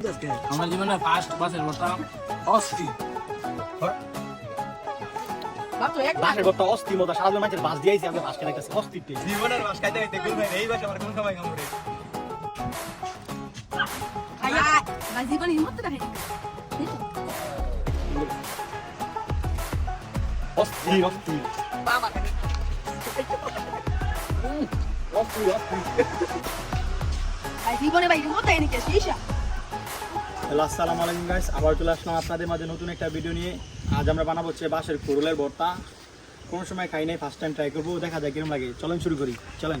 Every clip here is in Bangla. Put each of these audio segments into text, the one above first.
আমার জীবনে ফার্স্ট বাসের বলতাম অস্থি বাসের ঘরটা অস্থির মতো সারা মাঝের বাস দিয়েছি আমি বাস কেনাইতেছি অস্থির টেস্ট। জীবনের মাছ খাইতে খাইতে গুল এই বাসা আমার কোন সময় কামড়ে? জীবনে দেখে ভাই নিতে শিশা হ্যালো, আসসালামু আলাইকুম গাইস আবার চলে আসলাম আপনাদের মাঝে নতুন একটা ভিডিও নিয়ে। আজ আমরা বানাবো হচ্ছে বাঁশের কুরুলের ভর্তা। কোনো সময় খাই নাই ফার্স্ট টাইম ট্রাই করব, দেখা যায় কিরম লাগে। চলেন শুরু করি, চলেন।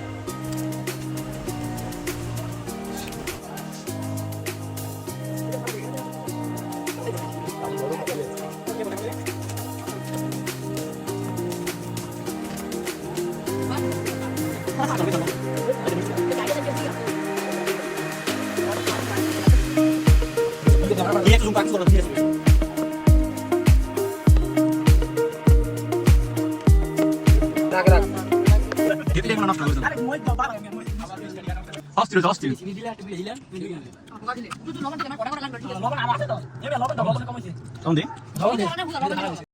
তুই লবণ দিয়ে আমার কড়া কড়া লাগবে ঠিক আছে কেমন দিন